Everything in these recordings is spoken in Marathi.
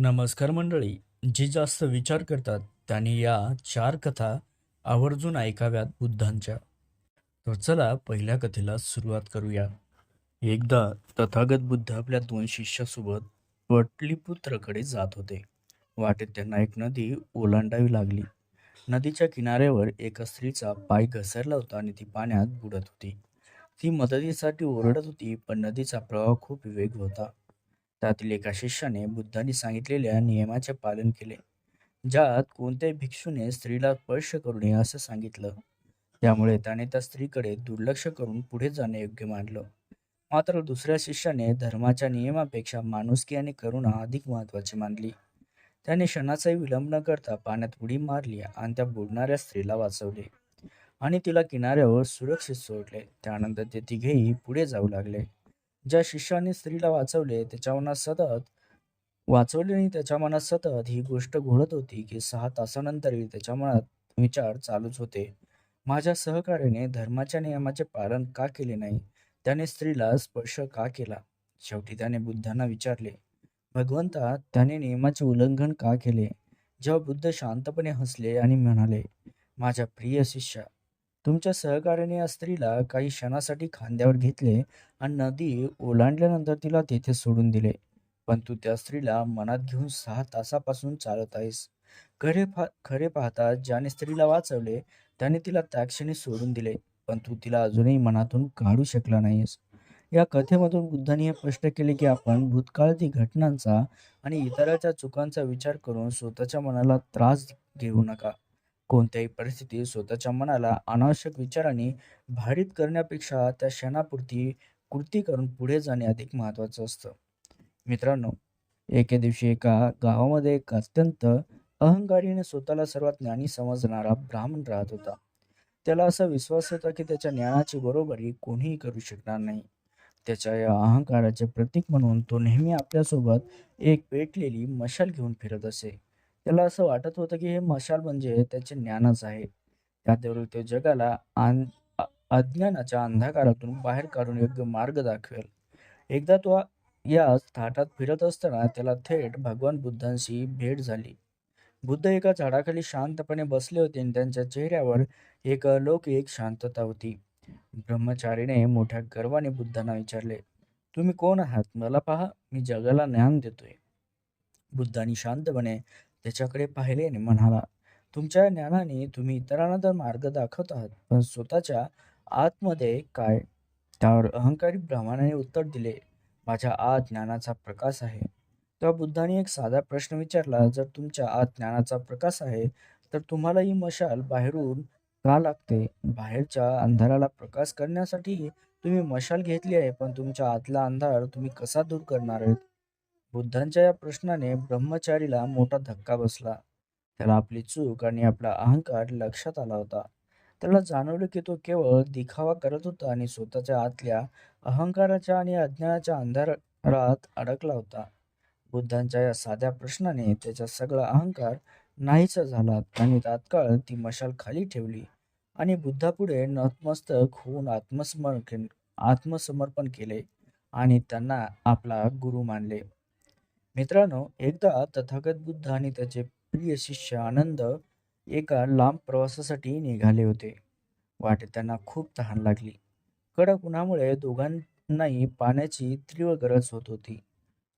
नमस्कार मंडळी. जे जास्त विचार करतात त्यांनी या चार कथा आवर्जून ऐकाव्यात बुद्धांच्या. तर चला पहिल्या कथेला सुरुवात करूया. एकदा तथागत बुद्ध आपल्या दोन शिष्यासोबत पटलीपुत्रकडे जात होते. वाटेत त्यांना एक नदी ओलांडावी लागली. नदीच्या किनाऱ्यावर एका स्त्रीचा पाय घसरला होता आणि ती पाण्यात बुडत होती. ती मदतीसाठी ओरडत होती पण नदीचा प्रवाह खूप वेग होता. त्यातील एका शिष्याने बुद्धांनी सांगितलेल्या नियमाचे पालन केले ज्यात कोणत्याही भिक्षूने स्त्रीला स्पर्श करू नये असं सांगितलं. त्यामुळे त्याने त्या स्त्रीकडे दुर्लक्ष करून पुढे जाणे योग्य मानलं. मात्र दुसऱ्या शिष्याने धर्माच्या नियमापेक्षा माणुसकी आणि करुणा अधिक महत्वाची मानली. त्याने क्षणाचाही विलंब न करता पाण्यात उडी मारली आणि त्या बुडणाऱ्या स्त्रीला वाचवले आणि तिला किनाऱ्यावर सुरक्षित सोडले. त्यानंतर ते तिघेही पुढे जाऊ लागले. ज्या शिष्याने स्त्रीला वाचवले त्याच्या मनात सतत वाचवले आणि त्याच्या मनात सतत ही गोष्ट घोळत होती की सहा तासानंतरही त्याच्या मनात विचार चालूच होते. माझ्या सहकार्याने धर्माच्या नियमाचे पालन का केले नाही? त्याने स्त्रीला स्पर्श का केला? शेवटी त्याने बुद्धांना विचारले भगवंता त्याने नियमाचे उल्लंघन का केले? जेव्हा बुद्ध शांतपणे हसले आणि म्हणाले माझ्या प्रिय शिष्या तुमच्या सहकार्याने या स्त्रीला काही क्षणासाठी खांद्यावर घेतले आणि नदी ओलांडल्यानंतर तिला तेथे सोडून दिले. पण तू त्या स्त्रीला मनात घेऊन सहा तासापासून चालत आहेस. खरे पा खरे पाहता ज्याने स्त्रीला वाचवले त्याने तिला त्या क्षणी सोडून दिले. पण तू तिला अजूनही मनातून काढू शकला नाहीस. या कथेमधून बुद्धाने हे स्पष्ट केले की आपण भूतकाळातील घटनांचा आणि इतराच्या चुकांचा विचार करून स्वतःच्या मनाला त्रास घेऊ नका. कोणत्याही परिस्थितीत स्वतःच्या मनाला अनावश्यक विचाराने भारित करण्यापेक्षा त्या क्षणापुरती कृती करून पुढे जाणे अधिक महत्त्वाचं असतं. मित्रांनो एके दिवशी एका गावामध्ये एक अत्यंत अहंकारीने स्वतःला सर्वात ज्ञानी समजणारा ब्राह्मण राहत होता. त्याला असा विश्वास होता की त्याच्या ज्ञानाची बरोबरी कोणीही करू शकणार नाही. त्याच्या या अहंकाराचे प्रतीक म्हणून तो नेहमी आपल्यासोबत एक पेटलेली मशाल घेऊन फिरत असे. त्याला असं वाटत होतं की हे मशाल म्हणजे त्याचे ज्ञानच आहे. त्याद्वारे तो जगाला अज्ञानाच्या अंधकारातून बाहेर काढून योग्य मार्ग दाखवेल. एकदा तो या थाटात फिरत असताना त्याला थेट भगवान बुद्धांशी भेट झाली. बुद्ध एका झाडाखाली शांतपणे बसले होते आणि त्यांच्या चेहऱ्यावर एक अलौकिक शांतता होती. ब्रह्मचारीने मोठ्या गर्वाने बुद्धांना विचारले तुम्ही कोण आहात? मला पहा मी जगाला ज्ञान देतोय. बुद्धांनी शांतपणे त्याच्याकडे पाहिले आणि म्हणाला तुमच्या ज्ञानाने तुम्ही इतरांना तर मार्ग दाखवत आहात पण स्वतःच्या आतमध्ये काय? त्यावर अहंकारी ब्राह्मणाने उत्तर दिले माझ्या आत ज्ञानाचा प्रकाश आहे. तेव्हा बुद्धाने एक साधा प्रश्न विचारला जर तुमच्या आत ज्ञानाचा प्रकाश आहे तर तुम्हाला ही मशाल बाहेरून का लागते? बाहेरच्या अंधाराला प्रकाश करण्यासाठी तुम्ही मशाल घेतली आहे पण तुमच्या आतला अंधार तुम्ही कसा दूर करणार आहेत? बुद्धांच्या या प्रश्नाने ब्रह्मचारीला मोठा धक्का बसला. त्याला आपली चूक आणि आपला अहंकार लक्षात आला होता. त्याला जाणवलं की तो केवळ दिखावा करत होता आणि स्वतःच्या आतल्या अहंकाराच्या आणि अज्ञानाच्या अंधारात अडकला होता. बुद्धांच्या या साध्या प्रश्नाने त्याचा सगळा अहंकार नाहीसा झाला त्याने तात्काळ ती मशाल खाली ठेवली आणि बुद्धापुढे नतमस्तक होऊन आत्मसमर्पण आत्मसमर्पण केले आणि त्यांना आपला गुरु मानले. मित्रांनो एकदा तथागत बुद्ध आणि त्याचे प्रिय शिष्य आनंद एका लांब प्रवासासाठी निघाले होते. वाटेत त्यांना खूप तहान लागली. कडक उन्हामुळे दोघांनाही पाण्याची तीव्र गरज होत होती.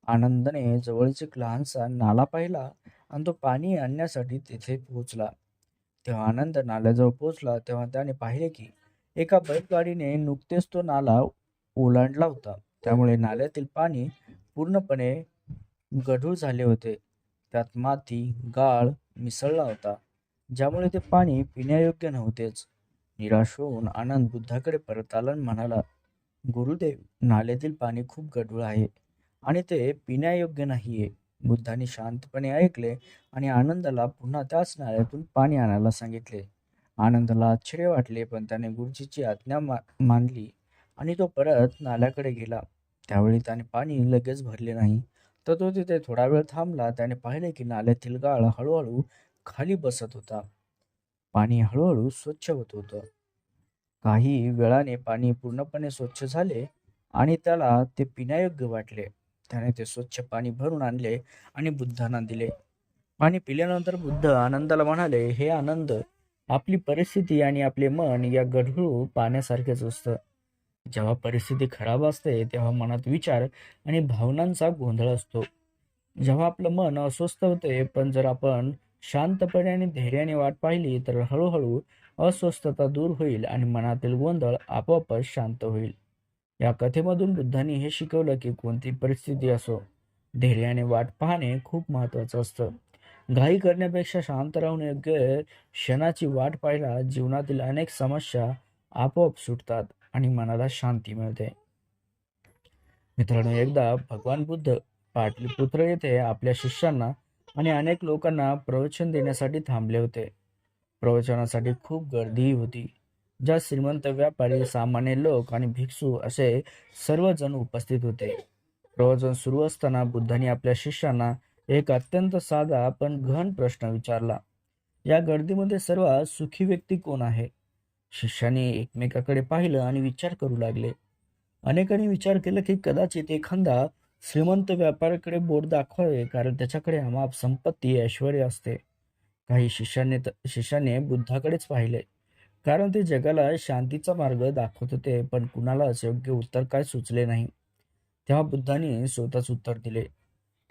आनंदने जवळच एक लहानसा नाला पाहिला आणि तो पाणी आणण्यासाठी तेथे पोहोचला. तेव्हा आनंद नाल्याजवळ पोहोचला तेव्हा त्याने पाहिले की एका बैलगाडीने नुकतेच तो नाला ओलांडला होता. त्यामुळे नाल्यातील पाणी पूर्णपणे गढूळ झाले होते. त्यात माती गाळ मिसळला होता. ज्यामुळे ते पाणी पिण्यायोग्य नव्हतेच. निराश होऊन आनंद बुद्धाकडे परत आला आणि म्हणाला गुरुदेव नाल्यातील पाणी खूप गढूळ आहे आणि ते पिण्यायोग्य नाहीये. बुद्धाने शांतपणे ऐकले आणि आनंदाला पुन्हा त्याच नाल्यातून पाणी आणायला सांगितले. आनंदाला आश्चर्य वाटले पण त्याने गुरुजीची आज्ञा मा मानली आणि तो परत नाल्याकडे गेला. त्यावेळी त्याने पाणी लगेच भरले नाही. तर तो तिथे थोडा वेळ थांबला. त्याने पाहिले की नाल्यातील गाळ हळूहळू खाली बसत होता. पाणी हळूहळू स्वच्छ होत होतं. काही वेळाने पाणी पूर्णपणे स्वच्छ झाले आणि त्याला ते पिण्यायोग्य वाटले. त्याने ते स्वच्छ पाणी भरून आणले आणि बुद्धांना दिले. पाणी पिल्यानंतर बुद्ध आनंदाला म्हणाले हे आनंद आपली परिस्थिती आणि आपले मन या गढूळ पाण्यासारखेच असतं. जेव्हा परिस्थिती खराब असते तेव्हा मनात विचार आणि भावनांचा गोंधळ असतो. जेव्हा आपलं मन अस्वस्थ होते पण जर आपण शांतपणे आणि धैर्याने वाट पाहिली तर हळूहळू अस्वस्थता दूर होईल आणि मनातील गोंधळ आपोआपच शांत होईल. या कथेमधून बुद्धांनी हे शिकवलं की कोणती परिस्थिती असो धैर्याने वाट पाहणे खूप महत्वाचं असतं. घाई करण्यापेक्षा शांत राहून योग्य क्षणाची वाट पाहिला जीवनातील अनेक समस्या आपोआप सुटतात. आणि मनाला शांती मिळते. मित्रांनो एकदा भगवान बुद्ध पाटलीपुत्र येथे आपल्या शिष्यांना आणि अनेक लोकांना प्रवचन देण्यासाठी थांबले होते. प्रवचनासाठी खूप गर्दी होती. ज्या श्रीमंत व्यापारी सामान्य लोक आणि भिक्षू असे सर्वजण उपस्थित होते. प्रवचन सुरू असताना बुद्धांनी आपल्या शिष्यांना एक अत्यंत साधा पण घन प्रश्न विचारला. या गर्दीमध्ये सर्वात सुखी व्यक्ती कोण आहे? शिष्याने एकमेकाकडे पाहिलं आणि विचार करू लागले. अनेकांनी विचार केला की कदाचित एखादा श्रीमंत व्यापाऱ्याकडे बोट दाखवावे कारण त्याच्याकडे अमाप संपत्ती ऐश्वर्य असते. काही शिष्याने शिष्याने बुद्धाकडेच पाहिले. कारण ते जगाला शांतीचा मार्ग दाखवत होते पण कुणालाच योग्य उत्तर काय सुचले नाही. तेव्हा बुद्धाने स्वतःच उत्तर दिले.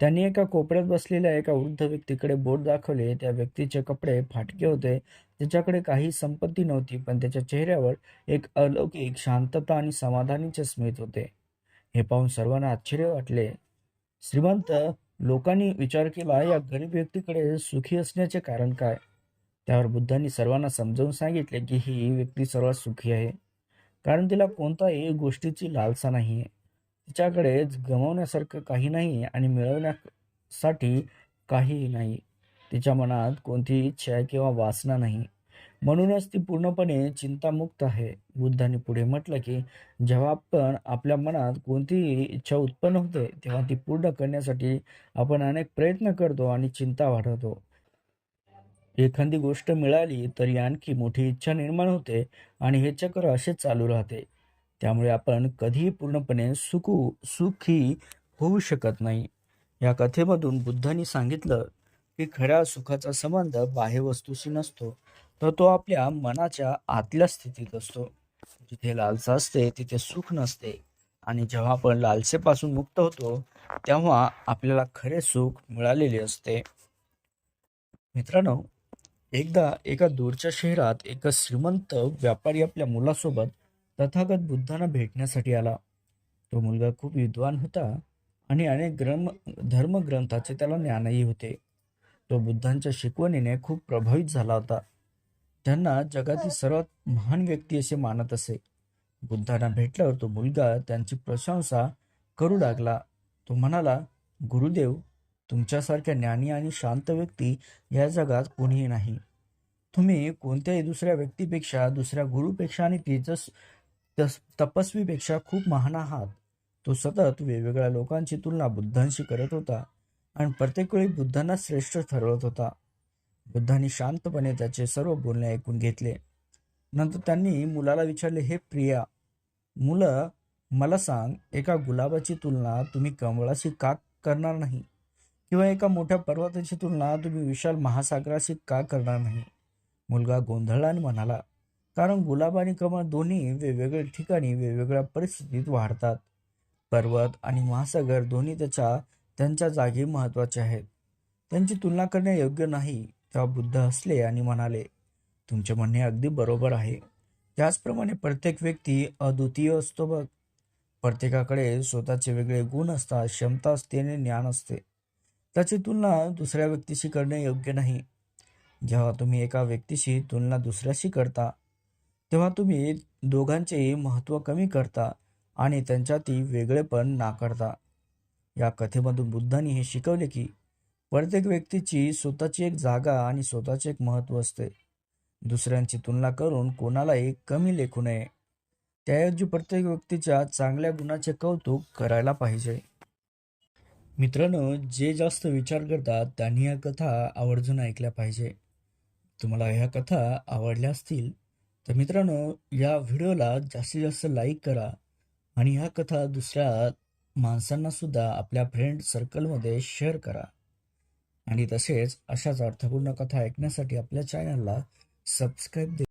त्यांनी एका कोपऱ्यात बसलेल्या एका वृद्ध व्यक्तीकडे बोट दाखवले. त्या व्यक्तीचे कपडे फाटके होते. त्याच्याकडे काही संपत्ती नव्हती पण त्याच्या चेहऱ्यावर एक अलौकिक शांतता आणि समाधानीचे स्मित होते. हे पाहून सर्वांना आश्चर्य वाटले. श्रीमंत लोकांनी विचार केला या गरीब व्यक्तीकडे सुखी असण्याचे कारण काय? त्यावर बुद्धांनी सर्वांना समजावून सांगितले की ही व्यक्ती सर्वात सुखी आहे. कारण तिला कोणताही गोष्टीची लालसा नाही आहे तिच्याकडे गमावण्यासारखं काही नाही आणि मिळवण्यासाठी काहीही नाही. तिच्या मनात कोणतीही इच्छा किंवा वासना नाही. म्हणूनच ती पूर्णपणे चिंतामुक्त आहे. बुद्धांनी पुढे म्हटलं की जेव्हा आपण आपल्या मनात कोणतीही इच्छा उत्पन्न होते तेव्हा ती पूर्ण करण्यासाठी आपण अनेक प्रयत्न करतो आणि चिंता वाढवतो. एखादी गोष्ट मिळाली तरी आणखी मोठी इच्छा निर्माण होते आणि हे चक्र असेच चालू राहते. त्यामुळे आपण कधीही पूर्णपणे सुखू सुखी होऊ शकत नाही. या कथेमधून बुद्धांनी सांगितलं की खऱ्या सुखाचा संबंध बाह्य वस्तूशी नसतो तर तो आपल्या मनाच्या आतल्या स्थितीत असतो. जिथे लालसा असते तिथे सुख नसते. आणि जेव्हा आपण लालसेपासून मुक्त होतो तेव्हा आपल्याला खरे सुख मिळालेले असते. मित्रांनो एकदा एका दूरच्या शहरात एक श्रीमंत व्यापारी आपल्या मुलासोबत तथागत बुद्धांना भेटण्यासाठी आला. तो मुलगा खूप विद्वान होता आणि अनेक ग्रम धर्मग्रंथाचे त्याला ज्ञानही होते. तो बुद्धांच्या शिकवणीने खूप प्रभावित झाला होता. त्यांना जगातील सर्वात महान व्यक्ती असे मानत असे. बुद्धांना भेटल्यावर तो मुलगा त्यांची प्रशंसा करू लागला. तो म्हणाला गुरुदेव तुमच्यासारख्या ज्ञानी आणि शांत व्यक्ती या जगात कोणीही नाही. तुम्ही कोणत्याही दुसऱ्या व्यक्तीपेक्षा दुसऱ्या गुरुपेक्षा आणि तेजस तपस्वीपेक्षा खूप महान आहात. तो सतत वेगवेगळ्या लोकांची तुलना बुद्धांशी करत होता आणि प्रत्येक वेळी बुद्धांना श्रेष्ठ ठरवत होता. बुद्धांनी शांतपणे त्याचे सर्व बोलणे ऐकून घेतले. नंतर त्यांनी मुलाला विचारले हे प्रिया मुलं मला सांग एका गुलाबाची तुलना तुम्ही कमळाशी का करणार नाही? किंवा एका मोठ्या पर्वताची तुलना तुम्ही विशाल महासागराशी का करणार नाही? मुलगा गोंधळला आणि म्हणाला कारण गुलाब आणि कमळ दोन्ही वेगवेगळ्या ठिकाणी वेगवेगळ्या परिस्थितीत वाढतात. पर्वत आणि महासागर दोन्ही त्याच्या त्यांच्या जागी महत्त्वाचे आहेत. त्यांची तुलना करणे योग्य नाही तेव्हा बुद्ध हसले आणि म्हणाले तुमचे म्हणणे अगदी बरोबर आहे. त्याचप्रमाणे प्रत्येक व्यक्ती अद्वितीय असतो बघ. प्रत्येकाकडे स्वतःचे वेगळे गुण असतात क्षमता असते आणि ज्ञान असते. त्याची तुलना दुसऱ्या व्यक्तीशी करणे योग्य नाही. जेव्हा तुम्ही एका व्यक्तीशी तुलना दुसऱ्याशी करता तेव्हा तुम्ही दोघांचे महत्त्व कमी करता आणि त्यांच्यातील वेगळेपण नाकारता. या कथेमधून बुद्धांनी हे शिकवले की प्रत्येक व्यक्तीची स्वतःची एक जागा आणि स्वतःचे एक महत्त्व असते. दुसऱ्यांची तुलना करून कोणालाही कमी लेखू नये. त्याऐवजी प्रत्येक व्यक्तीच्या चांगल्या गुणाचे कौतुक करायला पाहिजे. मित्रांनो जे जास्त विचार करतात त्यांनी या कथा आवर्जून ऐकल्या पाहिजे. तुम्हाला ह्या कथा आवडल्या असतील तर मित्रांनो या व्हिडिओला जास्तीत जास्त लाईक करा आणि ह्या कथा दुसऱ्या माणसांना सुद्धा आपल्या फ्रेंड सर्कलमध्ये शेअर करा. आणि तसेच अशाच अर्थपूर्ण कथा ऐकण्यासाठी आपल्या चॅनलला सबस्क्राईब